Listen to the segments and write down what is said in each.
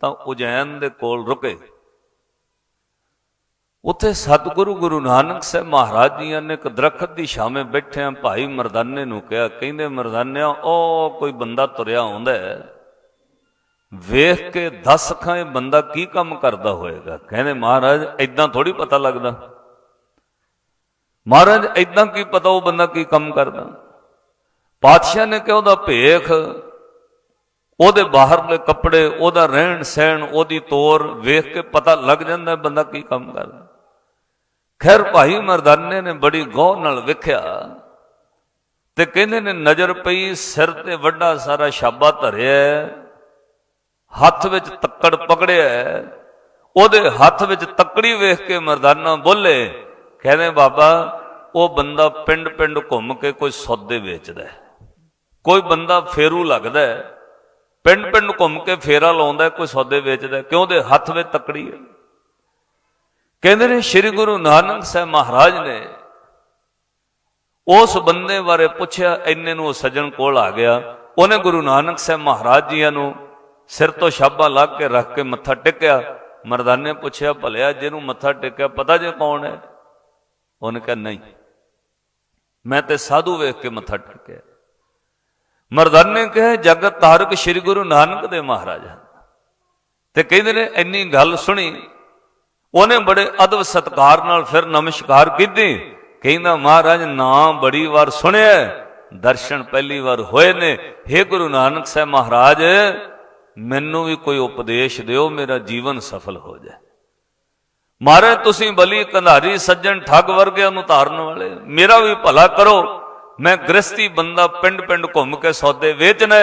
ਤਾਂ ਉਜੈਨ ਦੇ ਕੋਲ ਰੁਕੇ। ਉੱਥੇ ਸਤਿਗੁਰੂ ਗੁਰੂ ਨਾਨਕ ਸਾਹਿਬ ਮਹਾਰਾਜ ਜੀਆਂ ਨੇ ਇੱਕ ਦਰਖਤ ਦੀ ਛਾਵੇਂ ਬੈਠਿਆਂ ਭਾਈ ਮਰਦਾਨੇ ਨੂੰ ਕਿਹਾ, ਕਹਿੰਦੇ, ਮਰਦਾਨਿਆ, ਉਹ ਕੋਈ ਬੰਦਾ ਤੁਰਿਆ ਆਉਂਦਾ ਹੈ। ਵੇਖ ਕੇ ਦੱਸ ਖਾਂ ਇਹ ਬੰਦਾ ਕੀ ਕੰਮ ਕਰਦਾ ਹੋਏਗਾ? ਕਹਿੰਦੇ, ਮਹਾਰਾਜ ਐਦਾਂ ਥੋੜੀ ਪਤਾ ਲੱਗਦਾ। ਮਹਾਰਾਜ ਐਦਾਂ ਕੀ ਪਤਾ ਉਹ ਬੰਦਾ ਕੀ ਕੰਮ ਕਰਦਾ? ਪਾਤਸ਼ਾਹ ਨੇ ਕਿਹਾ, ਉਹਦਾ ਭੇਖ ਉਹਦੇ ਬਾਹਰਲੇ ਕੱਪੜੇ, ਉਹਦਾ ਰਹਿਣ ਸਹਿਣ, ਉਹਦੀ ਤੋਰ ਵੇਖ ਕੇ ਪਤਾ ਲੱਗ ਜਾਂਦਾ ਬੰਦਾ ਕੀ ਕੰਮ ਕਰਦਾ। ਖੈਰ ਭਾਈ ਮਰਦਾਨੇ ਨੇ ਬੜੀ ਗੌਰ ਨਾਲ ਵੇਖਿਆ ਤੇ ਕਹਿੰਦੇ ਨੇ ਨਜ਼ਰ ਪਈ, ਸਿਰ ਤੇ ਵੱਡਾ ਸਾਰਾ ਛਾਬਾ ਧਰਿਆ ਹੱਥ ਵਿੱਚ ਤੱਕੜ ਪਕੜਿਆ ਉਹਦੇ ਹੱਥ ਵਿੱਚ ਤੱਕੜੀ ਵੇਖ ਕੇ ਮਰਦਾਨਾ ਬੋਲੇ, ਕਹਿੰਦੇ ਬਾਬਾ, ਉਹ ਬੰਦਾ ਪਿੰਡ ਪਿੰਡ ਘੁੰਮ ਕੇ ਕੋਈ ਸੌਦੇ ਵੇਚਦਾ ਕੋਈ ਬੰਦਾ ਫੇਰੂ ਲੱਗਦਾ ਹੈ। ਪਿੰਡ ਪਿੰਡ ਘੁੰਮ ਕੇ ਫੇਰਾ ਲਾਉਂਦਾ ਕੋਈ ਸੌਦੇ ਵੇਚਦਾ ਹੈ, ਕਿਉਂ ਉਹਦੇ ਹੱਥ ਵਿੱਚ ਤਕੜੀ ਹੈ? ਕਹਿੰਦੇ ਨੇ ਸ੍ਰੀ ਗੁਰੂ ਨਾਨਕ ਸਾਹਿਬ ਮਹਾਰਾਜ ਨੇ ਉਸ ਬੰਦੇ ਬਾਰੇ ਪੁੱਛਿਆ ਇੰਨੇ ਨੂੰ ਉਹ ਸੱਜਣ ਕੋਲ ਆ ਗਿਆ। ਉਹਨੇ ਗੁਰੂ ਨਾਨਕ ਸਾਹਿਬ ਮਹਾਰਾਜ ਜੀਆਂ ਨੂੰ ਸਿਰ ਤੋਂ ਛਾਬਾ ਲੱਗ ਕੇ ਰੱਖ ਕੇ ਮੱਥਾ ਟੇਕਿਆ। ਮਰਦਾਨੇ ਪੁੱਛਿਆ ਭਲਿਆ ਜਿਹਨੂੰ ਮੱਥਾ ਟੇਕਿਆ ਪਤਾ ਜੇ ਕੌਣ ਹੈ? ਉਹਨੇ ਕਿਹਾ ਨਹੀਂ। ਮੈਂ ਤੇ ਸਾਧੂ ਵੇਖ ਕੇ ਮੱਥਾ ਟੇਕਿਆ ਮਰਦਾਨੇ ਕਹੇ ਜਗਤ ਤਾਰਕ ਸ੍ਰੀ ਗੁਰੂ ਨਾਨਕ ਦੇ ਮਹਾਰਾਜ ਹਨ। ਤੇ ਕਹਿੰਦੇ ਨੇ, ਇੰਨੀ ਗੱਲ ਸੁਣੀ। ਉਹਨੇ ਬੜੇ ਅਦਬ ਸਤਕਾਰ ਨਾਲ ਫਿਰ ਨਮਸਕਾਰ ਕੀਤੀ। ਕਹਿੰਦਾ, ਮਹਾਰਾਜ, ਨਾਮ ਬੜੀ ਵਾਰ ਸੁਣਿਆ ਦਰਸ਼ਨ ਪਹਿਲੀ ਵਾਰ ਹੋਏ ਨੇ। हे ਗੁਰੂ ਨਾਨਕ ਸਾਹਿਬ ਮਹਾਰਾਜ, ਮੈਨੂੰ ਵੀ ਕੋਈ ਉਪਦੇਸ਼ ਦਿਓ, ਮੇਰਾ ਜੀਵਨ ਸਫਲ ਹੋ ਜਾਏ। ਮਹਾਰਾਜ, ਤੁਸੀਂ ਬਲੀ ਕੰਧਾਰੀ ਸੱਜਣ ਠੱਗ ਵਰਗਿਆਂ ਨੂੰ ਧਾਰਨ ਵਾਲੇ। ਮੇਰਾ ਵੀ ਭਲਾ ਕਰੋ। ਮੈਂ ਗ੍ਰਸਤੀ ਬੰਦਾ ਪਿੰਡ ਪਿੰਡ ਘੁੰਮ ਕੇ ਸੌਦੇ ਵੇਚਣਾ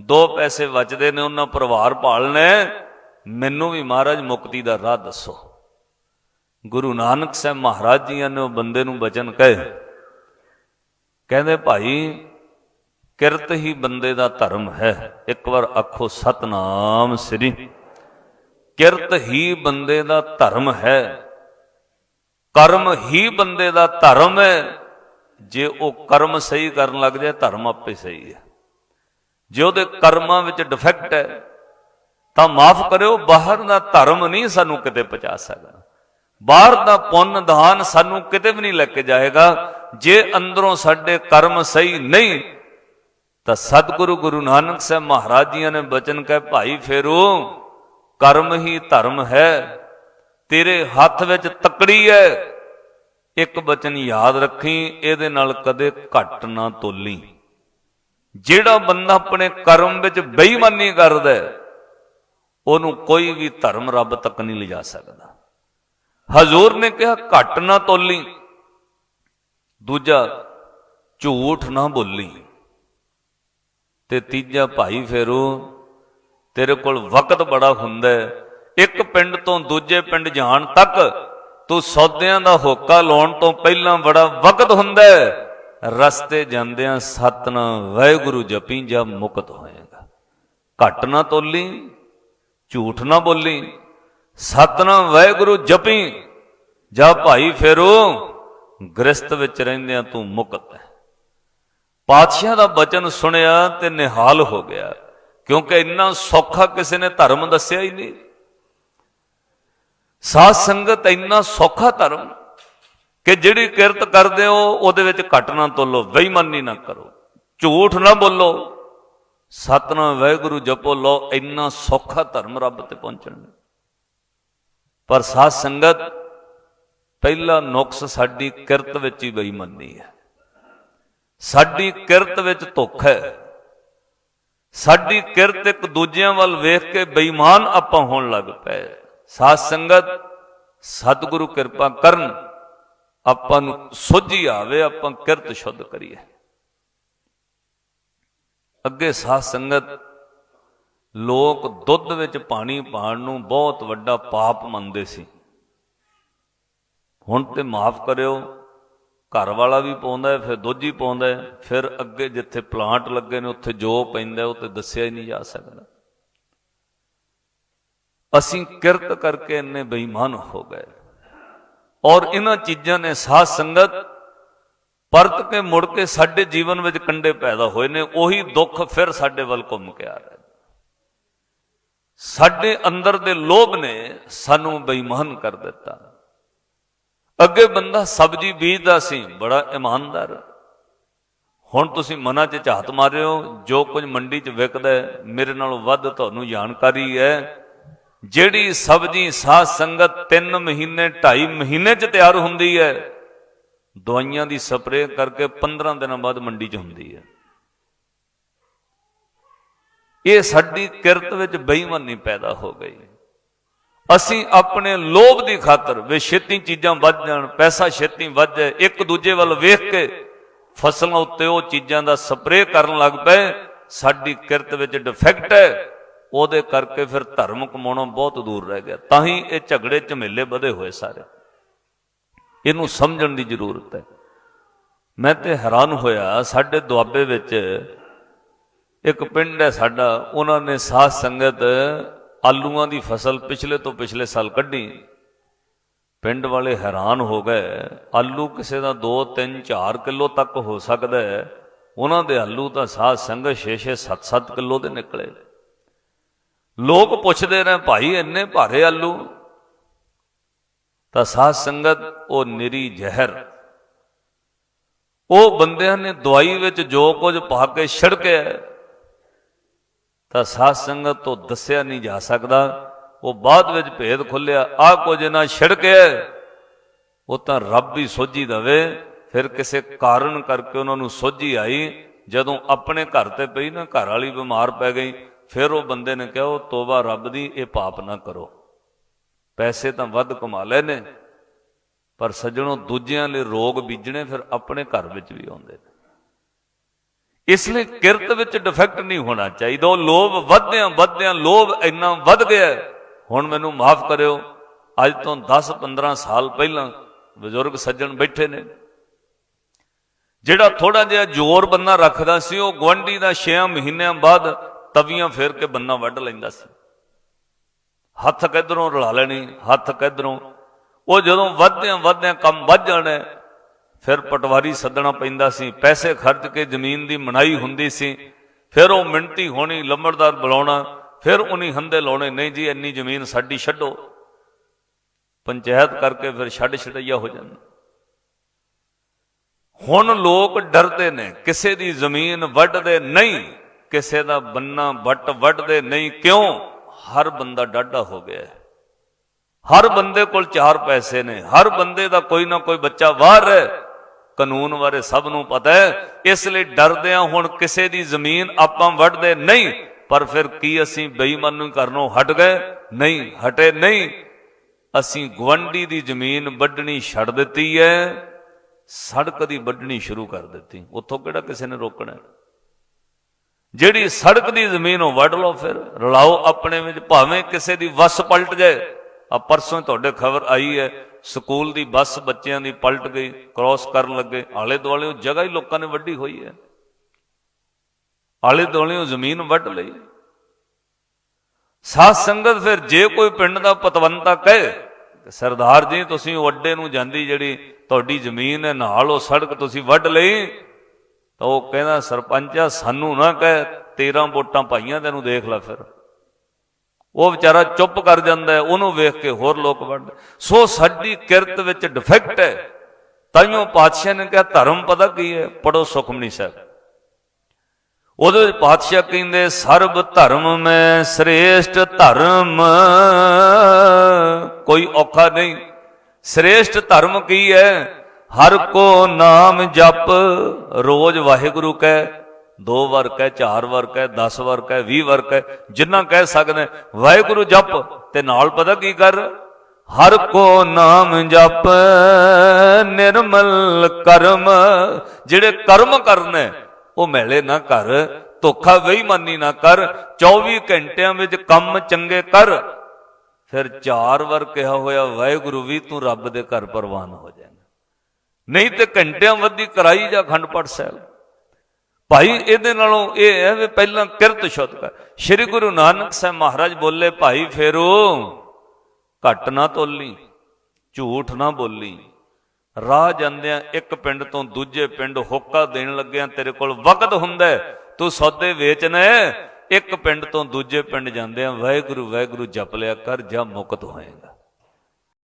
ਦੋ ਪੈਸੇ ਬਚਦੇ ਨੇ, ਉਹਨਾਂ ਪਰਿਵਾਰ ਪਾਲਣਾ ਹੈ। ਮੈਨੂੰ ਵੀ ਮਹਾਰਾਜ ਮੁਕਤੀ ਦਾ ਰਾਹ ਦੱਸੋ। ਗੁਰੂ ਨਾਨਕ ਸਾਹਿਬ ਮਹਾਰਾਜ ਜੀਆਂ ਨੇ ਉਹ ਬੰਦੇ ਨੂੰ ਬਚਨ ਕਹੇ। ਕਹਿੰਦੇ, ਭਾਈ, ਕਿਰਤ ਹੀ ਬੰਦੇ ਦਾ ਧਰਮ ਹੈ। ਇੱਕ ਵਾਰ ਆਖੋ, ਸਤਨਾਮ ਸ੍ਰੀ। ਕਿਰਤ ਹੀ ਬੰਦੇ ਦਾ ਧਰਮ ਹੈ। ਕਰਮ ਹੀ ਬੰਦੇ ਦਾ ਧਰਮ ਹੈ। ਜੇ ਉਹ ਕਰਮ ਸਹੀ ਕਰਨ ਲੱਗ ਜਾਏ, ਧਰਮ ਆਪੇ ਸਹੀ ਹੈ। ਜੇ ਉਹਦੇ ਕਰਮਾਂ ਵਿੱਚ ਡਿਫੈਕਟ ਹੈ, ਤਾਂ ਮਾਫ ਕਰਿਓ, ਬਾਹਰ ਦਾ ਧਰਮ ਨਹੀਂ ਸਾਨੂੰ ਕਿਤੇ ਪਹੁੰਚਾ ਸਕਦਾ। ਬਾਹਰ ਦਾ ਪੁੰਨ ਦਾਨ ਸਾਨੂੰ ਕਿਤੇ ਵੀ ਨਹੀਂ ਲੈ ਕੇ ਜਾਏਗਾ। ਜੇ ਅੰਦਰੋਂ ਸਾਡੇ ਕਰਮ ਸਹੀ ਨਹੀਂ, ਤਾਂ ਸਤਿਗੁਰੂ ਗੁਰੂ ਨਾਨਕ ਸਾਹਿਬ ਮਹਾਰਾਜ ਜੀਆਂ ਨੇ ਬਚਨ ਕਹੇ, ਭਾਈ ਫੇਰੂ, ਕਰਮ ਹੀ ਧਰਮ ਹੈ। ਤੇਰੇ ਹੱਥ ਵਿੱਚ ਤਕੜੀ ਹੈ ਇੱਕ ਬਚਨ ਯਾਦ ਰੱਖੀ, ਇਹਦੇ ਨਾਲ ਕਦੇ ਘੱਟ ਨਾ ਤੋਲੀ। ਜਿਹੜਾ ਬੰਦਾ ਆਪਣੇ ਕਰਮ ਵਿੱਚ ਬੇਈਮਾਨੀ ਕਰਦਾ ਉਹਨੂੰ ਕੋਈ ਵੀ ਧਰਮ ਰੱਬ ਤੱਕ ਨਹੀਂ ਲਿਜਾ ਸਕਦਾ। ਹਜ਼ੂਰ ਨੇ ਕਿਹਾ, ਘੱਟ ਨਾ ਤੋਲੀ। ਦੂਜਾ, ਝੂਠ ਨਾ ਬੋਲੀ। ਤੇ ਤੀਜਾ, ਭਾਈ ਫੇਰੋ, ਤੇਰੇ ਕੋਲ ਵਕਤ ਬੜਾ ਹੁੰਦਾ ਇੱਕ ਪਿੰਡ ਤੋਂ ਦੂਜੇ ਪਿੰਡ ਜਾਣ ਤੱਕ ਤੂੰ ਸੌਦਿਆਂ ਦਾ ਹੋਕਾ ਲਾਉਣ ਤੋਂ ਪਹਿਲਾਂ ਬੜਾ ਵਕਤ ਹੁੰਦਾ ਰਸਤੇ ਜਾਂਦਿਆਂ ਸਤਨਾਮ ਵਾਹਿਗੁਰੂ ਜਪੀ ਜਾਂ ਮੁਕਤ ਹੋਏਗਾ। ਘੱਟ ਨਾ ਤੋਲੀ, ਝੂਠ ਨਾ ਬੋਲੀ ਸਤਨਾਮ ਵਾਹਿਗੁਰੂ ਜਪੀ। ਜਾਂ ਭਾਈ ਫੇਰੂ ਗ੍ਰਸਤ ਵਿੱਚ ਰਹਿੰਦਿਆਂ ਤੂੰ ਮੁਕਤ ਹੈ। ਪਾਤਸ਼ਾਹ ਦਾ ਬਚਨ ਸੁਣਿਆ ਤੇ ਨਿਹਾਲ ਹੋ ਗਿਆ, ਕਿਉਂਕਿ ਇੰਨਾ ਸੌਖਾ ਕਿਸੇ ਨੇ ਧਰਮ ਦੱਸਿਆ ਹੀ ਨਹੀਂ। ਸਾਧ ਸੰਗਤ ਇੰਨਾ ਸੌਖਾ ਧਰਮ ਕਿ ਜਿਹੜੀ ਕਿਰਤ ਕਰਦੇ ਹੋ, ਉਹਦੇ ਵਿੱਚ ਘਟ ਨਾ ਤੋਲੋ, ਬੇਈਮਾਨੀ ਨਾ ਕਰੋ। ਝੂਠ ਨਾ ਬੋਲੋ। ਸਤਨਾਮ ਵਾਹਿਗੁਰੂ ਜਪੋ ਲੋ ਇੰਨਾ ਸੌਖਾ ਧਰਮ ਰੱਬ ਤੇ ਪਹੁੰਚਣ ਪਰ ਸਾਧ ਸੰਗਤ, ਪਹਿਲਾ ਨੁਕਸ ਸਾਡੀ ਕਿਰਤ ਵਿੱਚ ਹੀ ਬੇਈਮਾਨੀ ਹੈ। ਸਾਡੀ ਕਿਰਤ ਵਿੱਚ ਧੋਖ ਹੈ। ਸਾਡੀ ਕਿਰਤ ਇੱਕ ਦੂਜਿਆਂ ਵੱਲ ਵੇਖ ਕੇ ਬੇਈਮਾਨ ਆਪਾਂ ਹੋਣ ਲੱਗ ਪਏ। ਸਾਧ ਸੰਗਤ, ਸਤਿਗੁਰੂ ਕਿਰਪਾ ਕਰਨ, ਆਪਾਂ ਨੂੰ ਸੋਝੀ ਆਵੇ, ਆਪਾਂ ਕਿਰਤ ਸ਼ੁੱਧ ਕਰੀਏ। ਅੱਗੇ ਸਾਧ ਸੰਗਤ, ਲੋਕ ਦੁੱਧ ਵਿੱਚ ਪਾਣੀ ਪਾਣ ਨੂੰ ਬਹੁਤ ਵੱਡਾ ਪਾਪ ਮੰਨਦੇ ਸੀ। ਹੁਣ ਤੇ ਮਾਫ ਕਰਿਓ, ਘਰ ਵਾਲਾ ਵੀ ਪਾਉਂਦਾ ਹੈ, ਫਿਰ ਦੁੱਧ ਹੀ ਪਾਉਂਦਾ ਹੈ, ਫਿਰ ਅੱਗੇ ਜਿੱਥੇ ਪਲਾਂਟ ਲੱਗੇ ਨੇ, ਉੱਥੇ ਜੋ ਪੈਂਦਾ ਉਹ ਤੇ ਦੱਸਿਆ ਹੀ ਨਹੀਂ ਜਾ ਸਕਦਾ। ਅਸੀਂ ਕਿਰਤ ਕਰਕੇ ਇੰਨੇ ਬੇਈਮਾਨ ਹੋ ਗਏ। ਔਰ ਇਹਨਾਂ ਚੀਜ਼ਾਂ ਨੇ ਸਾਧ ਸੰਗਤ ਪਰਤ ਕੇ ਮੁੜ ਕੇ ਸਾਡੇ ਜੀਵਨ ਵਿੱਚ ਕੰਡੇ ਪੈਦਾ ਹੋਏ ਨੇ, ਉਹੀ ਦੁੱਖ ਫਿਰ ਸਾਡੇ ਵੱਲ ਘੁੰਮ ਕੇ ਆ ਰਿਹਾ ਸਾਡੇ ਅੰਦਰ ਦੇ ਲੋਭ ਨੇ ਸਾਨੂੰ ਬੇਈਮਾਨ ਕਰ ਦਿੱਤਾ। ਅੱਗੇ ਬੰਦਾ ਸਬਜ਼ੀ ਬੀਜਦਾ ਸੀ, ਬੜਾ ਇਮਾਨਦਾਰ। ਹੁਣ ਤੁਸੀਂ ਮਨਾਂ 'ਚ ਝਾਤ ਮਾਰਿਓ ਜੋ ਕੁਝ ਮੰਡੀ 'ਚ ਵਿਕਦਾ ਮੇਰੇ ਨਾਲੋਂ ਵੱਧ ਤੁਹਾਨੂੰ ਜਾਣਕਾਰੀ ਹੈ। ਜਿਹੜੀ ਸਬਜ਼ੀ ਸਾਧ ਸੰਗਤ 3 ਮਹੀਨੇ 2.5 ਮਹੀਨੇ 'ਚ ਤਿਆਰ ਹੁੰਦੀ ਹੈ, ਦਵਾਈਆਂ ਦੀ ਸਪਰੇਅ ਕਰਕੇ 15 ਦਿਨਾਂ ਬਾਅਦ ਮੰਡੀ 'ਚ ਹੁੰਦੀ ਹੈ। ਇਹ ਸਾਡੀ ਕਿਰਤ ਵਿੱਚ ਬੇਈਮਾਨੀ ਪੈਦਾ ਹੋ ਗਈ। ਅਸੀਂ ਆਪਣੇ ਲੋਭ ਦੀ ਖਾਤਰ ਵੇ ਛੇਤੀ ਚੀਜ਼ਾਂ ਵੱਧ ਜਾਣ, ਪੈਸਾ ਛੇਤੀ ਵੱਧ ਜਾਏ, ਇੱਕ ਦੂਜੇ ਵੱਲ ਵੇਖ ਕੇ ਫਸਲਾਂ ਉੱਤੇ ਉਹ ਚੀਜ਼ਾਂ ਦਾ ਸਪਰੇਅ ਕਰਨ ਲੱਗ ਪਏ, ਸਾਡੀ ਕਿਰਤ ਵਿੱਚ ਡਿਫੈਕਟ ਹੈ। ਉਹਦੇ ਕਰਕੇ ਫਿਰ ਧਰਮ ਕਮਾਉਣਾ ਬਹੁਤ ਦੂਰ ਰਹਿ ਗਿਆ। ਤਾਂ ਹੀ ਇਹ ਝਗੜੇ ਝਮੇਲੇ ਵਧੇ ਹੋਏ ਸਾਰੇ। ਇਹਨੂੰ ਸਮਝਣ ਦੀ ਜ਼ਰੂਰਤ ਹੈ। ਮੈਂ ਤੇ ਹੈਰਾਨ ਹੋਇਆ, ਸਾਡੇ ਦੁਆਬੇ ਵਿੱਚ ਇੱਕ ਪਿੰਡ ਹੈ ਸਾਡਾ, ਉਹਨਾਂ ਨੇ ਸਾਧ ਸੰਗਤ ਆਲੂਆਂ ਦੀ ਫਸਲ ਪਿਛਲੇ ਤੋਂ ਪਿਛਲੇ ਸਾਲ ਕੱਢੀ। ਪਿੰਡ ਵਾਲੇ ਹੈਰਾਨ ਹੋ ਗਏ, ਆਲੂ ਕਿਸੇ ਦਾ 2 3 4 ਕਿਲੋ ਤੱਕ ਹੋ ਸਕਦਾ ਹੈ। ਉਹਨਾਂ ਦੇ ਆਲੂ ਤਾਂ ਸਾਧ ਸੰਗਤ 6 6 7 7 ਕਿਲੋ ਦੇ ਨਿਕਲੇ। ਲੋਕ ਪੁੱਛਦੇ ਰਹੇ ਭਾਈ, ਇੰਨੇ ਭਾਰੇ ਆਲੂ? ਤਾਂ ਸਾਧ ਸੰਗਤ, ਉਹ ਨਿਰੀ ਜ਼ਹਿਰ। ਉਹ ਬੰਦਿਆਂ ਨੇ ਦਵਾਈ ਵਿੱਚ ਜੋ ਕੁਝ ਪਾ ਕੇ ਛਿੜਕਿਆ ਤਾਂ ਸਾਧ ਸੰਗਤ ਤੋਂ ਦੱਸਿਆ ਨਹੀਂ ਜਾ ਸਕਦਾ। ਉਹ ਬਾਅਦ ਵਿੱਚ ਭੇਦ ਖੁੱਲਿਆ ਆ ਕੁਝ ਨਾ ਛਿੜਕਿਆ ਉਹ ਤਾਂ ਰੱਬ ਹੀ ਸੋਝੀ ਦਵੇ। ਫਿਰ ਕਿਸੇ ਕਾਰਨ ਕਰਕੇ ਉਹਨਾਂ ਨੂੰ ਸੋਝੀ ਆਈ, ਜਦੋਂ ਆਪਣੇ ਘਰ ਤੇ ਪਈ ਨਾ, ਘਰ ਵਾਲੀ ਬਿਮਾਰ ਪੈ ਗਈ। ਫਿਰ ਉਹ ਬੰਦੇ ਨੇ ਕਿਹਾ, ਉਹ ਤੋਬਾ ਰੱਬ ਦੀ, ਇਹ ਪਾਪ ਨਾ ਕਰੋ। ਪੈਸੇ ਤਾਂ ਵੱਧ ਕਮਾ ਲਏ ਨੇ, ਪਰ ਸੱਜਣੋ ਦੂਜਿਆਂ ਲਈ ਰੋਗ ਬੀਜਣੇ ਫਿਰ ਆਪਣੇ ਘਰ ਵਿੱਚ ਵੀ ਆਉਂਦੇ ਨੇ। ਇਸ ਲਈ ਕਿਰਤ ਵਿੱਚ ਡਿਫੈਕਟ ਨਹੀਂ ਹੋਣਾ ਚਾਹੀਦਾ। ਉਹ ਲੋਭ ਵਧਦਿਆਂ ਵਧਦਿਆਂ ਲੋਭ ਇੰਨਾ ਵੱਧ ਗਿਆ ਹੁਣ ਮੈਨੂੰ ਮਾਫ ਕਰਿਓ, ਅੱਜ ਤੋਂ 10 15 ਸਾਲ ਪਹਿਲਾਂ ਬਜ਼ੁਰਗ ਸੱਜਣ ਬੈਠੇ ਨੇ। ਜਿਹੜਾ ਥੋੜਾ ਜਿਹਾ ਜ਼ੋਰ ਬੰਨਾ ਰੱਖਦਾ ਸੀ, ਉਹ ਗਵੰਡੀ ਦਾ 6 ਮਹੀਨਿਆਂ ਬਾਅਦ ਤਵੀਆਂ ਫੇਰ ਕੇ ਬੰਨਾ ਵੱਢ ਲੈਂਦਾ ਸੀ। ਹੱਥ ਕਿੱਧਰੋਂ ਰਲਾ ਲੈਣੀ, ਹੱਥ ਕਿੱਧਰੋਂ। ਉਹ ਜਦੋਂ ਵਧਦਿਆਂ ਵਧਦਿਆਂ ਕੰਮ ਵੱਧ ਜਾਣਾ, ਫਿਰ ਪਟਵਾਰੀ ਸੱਦਣਾ ਪੈਂਦਾ ਸੀ। ਪੈਸੇ ਖਰਚ ਕੇ ਜ਼ਮੀਨ ਦੀ ਮਨਾਈ ਹੁੰਦੀ ਸੀ। ਫਿਰ ਉਹ ਮਿੰਟੀ ਹੋਣੀ, ਲੰਬੜਦਾਰ ਬੁਲਾਉਣਾ, ਫਿਰ ਉਨੀ ਹੰਦੇ ਲਾਉਣੇ, ਨਹੀਂ ਜੀ, ਇੰਨੀ ਜ਼ਮੀਨ ਸਾਡੀ ਛੱਡੋ। ਪੰਚਾਇਤ ਕਰਕੇ ਫਿਰ ਛੱਡ ਛੜਈਆ ਹੋ ਜਾਂਦਾ। ਹੁਣ ਲੋਕ ਡਰਦੇ ਨੇ, ਕਿਸੇ ਦੀ ਜ਼ਮੀਨ ਵੱਢਦੇ ਨਹੀਂ। ਕਿਸੇ ਦਾ ਬੰਨਾ ਵੱਟ ਵੱਢਦੇ ਨਹੀਂ, ਕਿਉਂ? ਹਰ ਬੰਦਾ ਡਾਢਾ ਹੋ ਗਿਆ ਹੈ। ਹਰ ਬੰਦੇ ਕੋਲ ਚਾਰ ਪੈਸੇ ਨੇ, ਹਰ ਬੰਦੇ ਦਾ ਕੋਈ ਨਾ ਕੋਈ ਬੱਚਾ ਬਾਹਰ ਹੈ। ਕਾਨੂੰਨ ਬਾਰੇ ਸਭ ਨੂੰ ਪਤਾ ਹੈ। ਇਸ ਲਈ ਡਰਦੇ ਆ ਹੁਣ ਕਿਸੇ ਦੀ ਜ਼ਮੀਨ ਆਪਾਂ ਵੱਢਦੇ ਨਹੀਂ, ਪਰ ਫਿਰ ਕੀ ਅਸੀਂ ਬੇਈਮਾਨੀ ਕਰਨੋਂ ਹਟ ਗਏ? ਨਹੀਂ, ਹਟੇ ਨਹੀਂ। ਅਸੀਂ ਗਵੰਡੀ ਦੀ ਜ਼ਮੀਨ ਵੱਢਣੀ ਛੱਡ ਦਿੱਤੀ ਹੈ। ਸੜਕ ਦੀ ਵੱਢਣੀ ਸ਼ੁਰੂ ਕਰ ਦਿੱਤੀ। ਉੱਥੋਂ ਕਿਹੜਾ ਕਿਸੇ ਨੇ ਰੋਕਣਾ ਜਿਹੜੀ ਸੜਕ ਦੀ ਜ਼ਮੀਨ ਉਹ ਵੱਢ ਲਓ ਫਿਰ, ਰਲਾਓ ਆਪਣੇ ਵਿੱਚ, ਭਾਵੇਂ ਕਿਸੇ ਦੀ ਵਸ ਪਲਟ ਜਾਏ। ਆ ਪਰਸੋਂ ਤੁਹਾਡੇ ਖਬਰ ਆਈ ਹੈ, ਸਕੂਲ ਦੀ ਬੱਸ ਬੱਚਿਆਂ ਦੀ ਪਲਟ ਗਈ ਕ੍ਰਾਸ ਕਰਨ ਲੱਗੇ। ਆਲੇ ਦੁਆਲੇ ਉਹ ਜਗ੍ਹਾ ਹੀ ਲੋਕਾਂ ਨੇ ਵੱਢੀ ਹੋਈ ਹੈ। ਆਲੇ ਦੁਆਲੇ ਉਹ ਜ਼ਮੀਨ ਵੱਢ ਲਈ। ਸਾਧ ਸੰਗਤ ਫਿਰ ਜੇ ਕੋਈ ਪਿੰਡ ਦਾ ਪਤਵੰਤਾ ਕਹੇ ਸਰਦਾਰ ਜੀ, ਤੁਸੀਂ ਉਹ ਅੱਡੇ ਨੂੰ ਜਾਂਦੀ ਜਿਹੜੀ ਤੁਹਾਡੀ ਜ਼ਮੀਨ ਹੈ, ਨਾਲ ਉਹ ਸੜਕ ਤੁਸੀਂ ਵੱਢ ਲਈ। ਤਾਂ ਉਹ ਕਹਿੰਦਾ, ਸਰਪੰਚਾ, ਸਾਨੂੰ ਨਾ ਕਹਿ 13 ਵੋਟਾਂ ਪਾਈਆਂ, ਤੈਨੂੰ ਦੇਖ ਲੈ ਫਿਰ। ਉਹ ਵਿਚਾਰਾ ਚੁੱਪ ਕਰ ਜਾਂਦਾ ਉਹਨੂੰ ਵੇਖ ਕੇ ਹੋਰ ਲੋਕ ਵੱਢ ਸੋ ਸਾਡੀ ਕਿਰਤ ਵਿੱਚ ਡਿਫੈਕਟ ਹੈ। ਤਾਈਓ ਪਾਤਸ਼ਾਹ ਨੇ ਕਿਹਾ, ਧਰਮ ਪਤਾ ਕੀ ਹੈ? ਪੜੋ ਸੁਖਮਨੀ ਸਾਹਿਬ। ਉਹਦੇ ਵਿੱਚ ਪਾਤਸ਼ਾਹ ਕਹਿੰਦੇ, ਸਰਬ ਧਰਮ ਮੈਂ ਸ੍ਰੇਸ਼ਟ ਧਰਮ, ਕੋਈ ਔਖਾ ਨਹੀਂ। ਸ੍ਰੇਸ਼ਟ ਧਰਮ ਕੀ ਹੈ? ਹਰ ਕੋ ਨਾਮ ਜਪ, ਰੋਜ਼ ਵਾਹਿਗੁਰੂ ਕਹਿ, ਦੋ ਵਾਰ ਕਹਿ, ਚਾਰ ਵਾਰ ਕਹਿ 10 ਵਾਰ ਕਹਿ 20 ਵਾਰ ਕਹਿ, ਜਿੰਨਾ ਕਹਿ ਸਕਦੇ ਵਾਹਿਗੁਰੂ ਜਪ, ਤੇ ਨਾਲ ਪਤਾ ਕੀ ਕਰ? ਹਰ ਕੋ ਨਾਮ ਜਪ, ਨਿਰਮਲ ਕਰਮ, ਜਿਹੜੇ ਕਰਮ ਕਰਨੇ, ਉਹ ਮੈਲੇ ਨਾ ਕਰ, ਧੋਖਾ ਬੇਈਮਾਨੀ ਨਾ ਕਰ 24 ਘੰਟਿਆਂ ਵਿੱਚ ਕੰਮ ਚੰਗੇ ਕਰ, ਫਿਰ ਚਾਰ ਵਾਰ ਕਿਹਾ ਹੋਇਆ, ਵਾਹਿਗੁਰੂ ਵੀ ਤੂੰ ਰੱਬ ਦੇ ਘਰ ਪ੍ਰਵਾਨ ਹੋ ਜਾਏਗਾ। ਨਹੀਂ ਤੇ ਘੰਟਿਆਂ ਵੱਧੀ ਕਰਾਈ ਜਾ ਖੰਡ ਪਾਠ ਸਾਹਿਬ। ਭਾਈ, ਇਹਦੇ ਨਾਲੋਂ ਇਹ ਹੈ ਵੀ ਪਹਿਲਾਂ ਕਿਰਤ ਸ਼ੁੱਧ ਕਰ। ਸ੍ਰੀ ਗੁਰੂ ਨਾਨਕ ਸਾਹਿਬ ਮਹਾਰਾਜ ਬੋਲੇ, ਭਾਈ ਫੇਰੋ, ਘੱਟ ਨਾ ਤੋਲੀ, ਝੂਠ ਨਾ ਬੋਲੀ। ਰਾਹ ਜਾਂਦਿਆਂ ਇੱਕ ਪਿੰਡ ਤੋਂ ਦੂਜੇ ਪਿੰਡ ਹੋਕਾ ਦੇਣ ਲੱਗਿਆਂ ਤੇਰੇ ਕੋਲ ਵਕਤ ਹੁੰਦਾ ਤੂੰ ਸੌਦੇ ਵੇਚਣਾ ਇੱਕ ਪਿੰਡ ਤੋਂ ਦੂਜੇ ਪਿੰਡ ਜਾਂਦਿਆਂ ਵਾਹਿਗੁਰੂ ਵਾਹਿਗੁਰੂ ਜਪ ਲਿਆ ਕਰ ਜਾਂ ਮੁਕਤ ਹੋਏਗਾ।